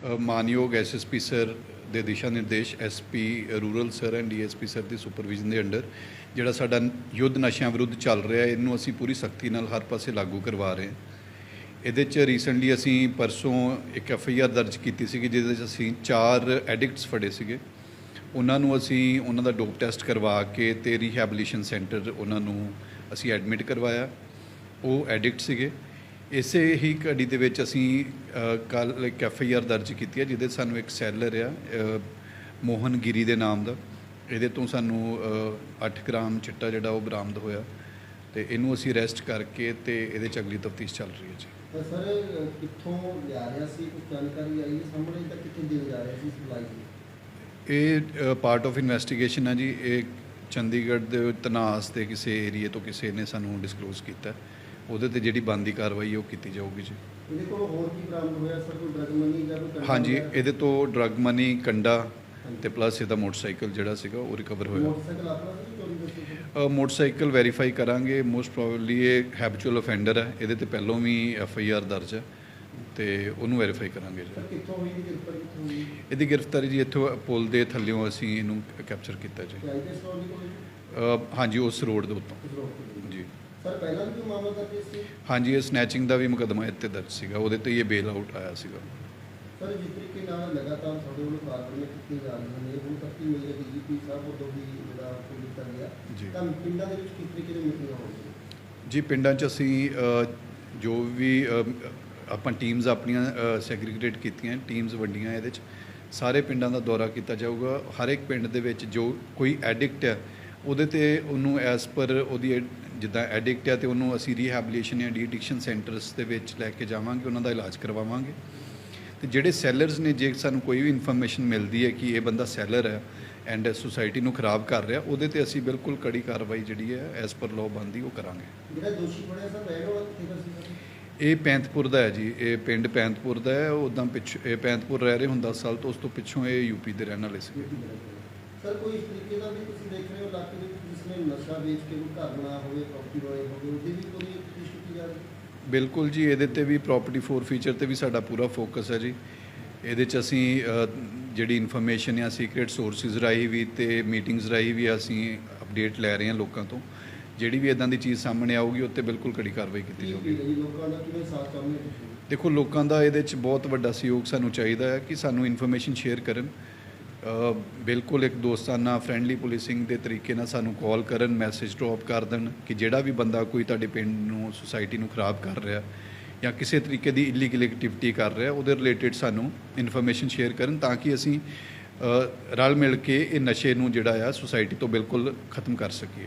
ਅ, ਮਾਨਯੋਗ SSP sir ਦੇ ਦਿਸ਼ਾ ਨਿਰਦੇਸ਼ SP rural sir and DSP sir the supervision ਦੇ ਅੰਡਰ ਜਿਹੜਾ ਸਾਡਾ ਯੁੱਧ ਨਸ਼ਿਆਂ ਵਿਰੁੱਧ ਚੱਲ ਰਿਹਾ ਇਹਨੂੰ ਅਸੀਂ ਪੂਰੀ ਸਖਤੀ ਨਾਲ ਹਰ ਪਾਸੇ ਲਾਗੂ ਕਰਵਾ ਰਹੇ ਹਾਂ। ਇਹਦੇ ਚ ਰੀਸੈਂਟਲੀ ਅਸੀਂ ਪਰਸੋਂ ਇੱਕ ਐਫ ਆਈ ਆਰ ਦਰਜ ਕੀਤੀ ਸੀਗੀ ਜਿਹਦੇ 'ਚ ਅਸੀਂ ਚਾਰ ਐਡਿਕਟਸ ਫੜੇ ਸੀਗੇ। ਉਹਨਾਂ ਨੂੰ ਅਸੀਂ ਉਹਨਾਂ ਦਾ ਡੋਪ ਟੈਸਟ ਕਰਵਾ ਕੇ ਤੇ ਰੀਹੈਬਿਲਿਟੇਸ਼ਨ ਸੈਂਟਰ ਉਹਨਾਂ ਨੂੰ ਅਸੀਂ ਐਡਮਿਟ ਕਰਵਾਇਆ। ਉਹ ਐਡਿਕਟ ਸੀਗੇ। ਇਸੇ ਹੀ ਕੜੀ ਦੇ ਵਿੱਚ ਅਸੀਂ ਕੱਲ ਇੱਕ ਐਫ ਆਈ ਆਰ ਦਰਜ ਕੀਤੀ ਹੈ ਜਿਹਦੇ ਸਾਨੂੰ ਇੱਕ ਸੈਲਰ ਆ ਮੋਹਨ ਗਿਰੀ ਦੇ ਨਾਮ ਦਾ। ਇਹਦੇ ਤੋਂ ਸਾਨੂੰ 8 ਗ੍ਰਾਮ ਚਿੱਟਾ ਜਿਹੜਾ ਉਹ ਬਰਾਮਦ ਹੋਇਆ ਤੇ ਇਹਨੂੰ ਅਸੀਂ ਅਰੈਸਟ ਕਰਕੇ ਤੇ ਇਹਦੇ ਚ ਅਗਲੀ ਤਫਤੀਸ਼ ਚੱਲ ਰਹੀ ਹੈ ਜੀ। ਸਰ ਕਿੱਥੋਂ ਲਿਆ ਰਿਹਾ ਸੀ? ਕੁਝ ਜਾਣਕਾਰੀ ਆਈ ਹੈ ਸਾਹਮਣੇ ਤੱਕ ਕਿੱਥੇ ਦੇ ਜਾ ਰਿਹਾ ਸੀ ਸਪਲਾਈ ਇਹ ਪਾਰਟ ਆਫ ਇਨਵੈਸਟੀਗੇਸ਼ਨ ਹੈ ਜੀ। ਇਹ ਚੰਡੀਗੜ੍ਹ ਦੇ ਤਨਾਸ ਦੇ ਕਿਸੇ ਏਰੀਏ ਤੋਂ ਕਿਸੇ ਨੇ ਸਾਨੂੰ ਡਿਸਕਲੋਜ਼ ਕੀਤਾ। ਉਹਦੇ ਤੇ ਜਿਹੜੀ ਬੰਦੀ ਕਾਰਵਾਈ ਉਹ ਕੀਤੀ ਜਾਊਗੀ ਜੀ। ਇਹਦੇ ਕੋਲ ਹੋਰ ਕੀ ਬਰਾਮਦ ਹੋਇਆ? ਸਰ ਕੋਈ ਡਰਗ ਮਨੀ ਜਾਂ ਕੋਈ ਕੰਡਾ ਹਾਂਜੀ? ਇਹਦੇ ਤੋਂ ਡਰਗ ਮਨੀ ਕੰਡਾ ਤੇ ਪਲੱਸ ਇਹਦਾ ਮੋਟਰਸਾਈਕਲ ਜਿਹੜਾ ਸੀਗਾ ਉਹ ਰਿਕਵਰ ਹੋਇਆ। ਮੋਟਰਸਾਈਕਲ ਵੈਰੀਫਾਈ ਕਰਾਂਗੇ। ਮੋਸਟ ਪ੍ਰੋਬਬਲੀ ਇਹ ਹੈਬਿਚੁਅਲ ਅਫੈਂਡਰ ਹੈ। ਇਹਦੇ ਤੇ ਪਹਿਲਾਂ ਵੀ ਐਫ ਆਈ ਆਰ ਦਰਜ ਹੈ। ਤੇ ਉਹਨੂੰ ਵੈਰੀਫਾਈ ਕਰਾਂਗੇ ਜੀ। ਇਹਦੀ ਗ੍ਰਿਫਤਾਰੀ ਜੀ ਇੱਥੋਂ ਪੁਲ ਦੇ ਥੱਲਿਓਂ ਅਸੀਂ ਇਹਨੂੰ ਕੈਪਚਰ ਕੀਤਾ ਜੀ। ਹਾਂਜੀ ਉਸ ਰੋਡ ਦੇ ਉੱਤੋਂ। ਸਰ ਪਹਿਲਾਂ ਵੀ ਕੋਈ ਮਾਮਲਾ ਦਰਜ ਸੀ ਹਾਂਜੀ ਇਹ ਸਨੈਚਿੰਗ ਦਾ ਵੀ ਮੁਕੱਦਮਾ ਇੱਥੇ ਦਰਜ ਸੀਗਾ। ਉਹਦੇ ਤੇ ਇਹ ਬੇਲ ਆਊਟ ਆਇਆ ਸੀਗਾ। ਸਰ ਜਿਸ ਤਰੀਕੇ ਨਾਲ ਲਗਾਤਾਰ ਤੁਹਾਡੇ ਵੱਲੋਂ ਕਾਰਵਾਈਆਂ ਕੀਤੀਆਂ ਜਾ ਰਹੀਆਂ ਨੇ ਹੁਣ ਤੱਕ ਮਿਲ ਹੈ ਡੀਜੀਪੀ ਸਾਹਿਬ ਵੱਲੋਂ ਵੀ ਜਿਹੜਾ ਕੋਈ ਕੀਤਾ ਗਿਆ। ਤਾਂ ਪਿੰਡਾਂ ਦੇ ਵਿੱਚ ਕਿਸ ਤਰੀਕੇ ਦੀ ਮੀਟਿੰਗਾਂ ਹੋਣਗੀਆਂ? ਜੀ ਪਿੰਡਾਂ 'ਚ ਅਸੀਂ ਜੋ ਵੀ ਆਪਾਂ ਟੀਮਸ ਆਪਣੀਆਂ ਸੈਗਰੀਗੇਟ ਕੀਤੀਆਂ ਟੀਮਸ ਵੰਡੀਆਂ ਇਹਦੇ 'ਚ। ਸਾਰੇ ਪਿੰਡਾਂ ਦਾ ਦੌਰਾ ਕੀਤਾ ਜਾਊਗਾ। ਹਰ ਇੱਕ ਪਿੰਡ ਦੇ ਵਿੱਚ ਜੋ ਕੋਈ ਐਡਿਕਟ ਹੈ ਉਹਦੇ ਤੇ ਉਹਨੂੰ ਐਸ ਪਰ ਉਹਦੀ ਜਿੱਦਾਂ ਐਡਿਕਟ ਹੈ ਤੇ ਉਹਨੂੰ ਅਸੀਂ ਰੀਹੈਬਿਲਿਟੇਸ਼ਨ ਜਾਂ ਡੀ ਐਡਿਕਸ਼ਨ ਸੈਂਟਰਸ ਦੇ ਵਿੱਚ ਲੈ ਕੇ ਜਾਵਾਂਗੇ ਉਹਨਾਂ ਦਾ ਇਲਾਜ ਕਰਵਾਵਾਂਗੇ। ਤੇ ਜਿਹੜੇ ਸੈਲਰਸ ਨੇ ਜੇ ਸਾਨੂੰ ਕੋਈ ਵੀ ਇਨਫੋਰਮੇਸ਼ਨ ਮਿਲਦੀ ਹੈ ਕਿ ਇਹ ਬੰਦਾ ਸੈਲਰ ਹੈ ਐਂਡ ਸੁਸਾਇਟੀ ਨੂੰ ਖਰਾਬ ਕਰ ਰਿਹਾ ਉਹਦੇ ਤੇ ਅਸੀਂ ਬਿਲਕੁਲ ਕੜੀ ਕਾਰਵਾਈ ਜਿਹੜੀ ਹੈ ਐਸ ਪਰ ਲਾਅ ਬੰਦੀ ਉਹ ਕਰਾਂਗੇ। ਜਿਹੜਾ ਦੋਸ਼ੀ ਫੜਿਆ ਸਰ ਸੀ ਸਰ ਇਹ ਪੈਂਤਪੁਰ ਦਾ ਹੈ ਜੀ ਇਹ ਪਿੰਡ ਪੈਂਤਪੁਰ ਦਾ ਹੈ ਉਦਾਂ ਪਿੱਛ ਇਹ ਪੈਂਤਪੁਰ ਰਹਿ ਰਹੇ 10 ਸਾਲ ਤੋਂ ਉਸ ਤੋਂ ਪਿੱਛੋਂ ਇਹ ਯੂਪੀ ਦੇ ਰਹਿਣ ਵਾਲੇ ਸੀ। ਸਰ ਕੋਈ ਇਸ ਤਰੀਕੇ ਦਾ ਵੀ ਤੁਸੀਂ ਦੇਖ ਰਹੇ ਹੋ ਇਲਾਕੇ ਦੇ ਵਿੱਚ ਜਿਸ ਨੇ ਨਸ਼ਾ ਵੇਚ ਕੇ ਕੋਈ ਘਰ ਬਣਾ ਹੋਵੇ ਪ੍ਰਾਪਰਟੀ ਬਣਾਈ ਹੋਵੇ ਉਹਦੀ ਵੀ ਕੋਈ ਪੁਸ਼ਟੀ ਕੀਤੀ ਜਾ ਰਹੀ ਹੈ ਬਿਲਕੁਲ ਜੀ ਇਹਦੇ ਤੇ ਵੀ ਪ੍ਰਾਪਰਟੀ ਫੋਰ ਫੀਚਰ ਤੇ ਵੀ ਸਾਡਾ ਪੂਰਾ ਫੋਕਸ ਹੈ ਜੀ। ਇਹਦੇ ਚ ਅਸੀਂ ਜਿਹੜੀ ਇਨਫੋਰਮੇਸ਼ਨ ਆ ਸੀਕ੍ਰੀਟ ਸੋਰਸਿਸ ਰਾਹੀਂ ਵੀ ਤੇ ਮੀਟਿੰਗਸ ਰਾਹੀਂ ਵੀ ਅਸੀਂ ਅਪਡੇਟ ਲੈ ਰਹੇ ਹਾਂ ਲੋਕਾਂ ਤੋਂ। ਜਿਹੜੀ ਵੀ ਇਦਾਂ ਦੀ ਚੀਜ਼ ਸਾਹਮਣੇ ਆਊਗੀ ਉੱਤੇ ਬਿਲਕੁਲ ਕੜੀ ਕਾਰਵਾਈ ਕੀਤੀ ਜਾਊਗੀ। ਜੀ ਦੇਖੋ ਲੋਕਾਂ ਦਾ ਇਹਦੇ ਚ ਬਹੁਤ ਵੱਡਾ ਸਹਿਯੋਗ ਸਾਨੂੰ ਚਾਹੀਦਾ ਹੈ ਕਿ ਸਾਨੂੰ ਇਨਫੋਰਮੇਸ਼ਨ ਸ਼ੇਅਰ ਕਰਨ। ਬਿਲਕੁਲ ਇੱਕ ਦੋਸਤਾਨਾ ਫਰੈਂਡਲੀ ਪੁਲਿਸਿੰਗ ਦੇ ਤਰੀਕੇ ਨਾਲ ਸਾਨੂੰ ਕਾਲ ਕਰਨ ਮੈਸੇਜ ਡ੍ਰੌਪ ਕਰ ਦੇਣ ਕਿ ਜਿਹੜਾ ਵੀ ਬੰਦਾ ਕੋਈ ਤੁਹਾਡੇ ਪਿੰਡ ਨੂੰ ਸੁਸਾਇਟੀ ਨੂੰ ਖਰਾਬ ਕਰ ਰਿਹਾ, ਜਾਂ ਕਿਸੇ ਤਰੀਕੇ ਦੀ ਇਲੀਗਲ ਐਕਟੀਵਿਟੀ ਕਰ ਰਿਹਾ, ਉਹਦੇ ਰਿਲੇਟਡ ਸਾਨੂੰ ਇਨਫੋਰਮੇਸ਼ਨ ਸ਼ੇਅਰ ਕਰਨ ਤਾਂ ਕਿ ਅਸੀਂ ਰਲ ਮਿਲ ਕੇ ਇਹ ਨਸ਼ੇ ਨੂੰ ਜਿਹੜਾ ਆ ਸੁਸਾਇਟੀ ਤੋਂ ਬਿਲਕੁਲ ਖਤਮ ਕਰ ਸਕੀਏ।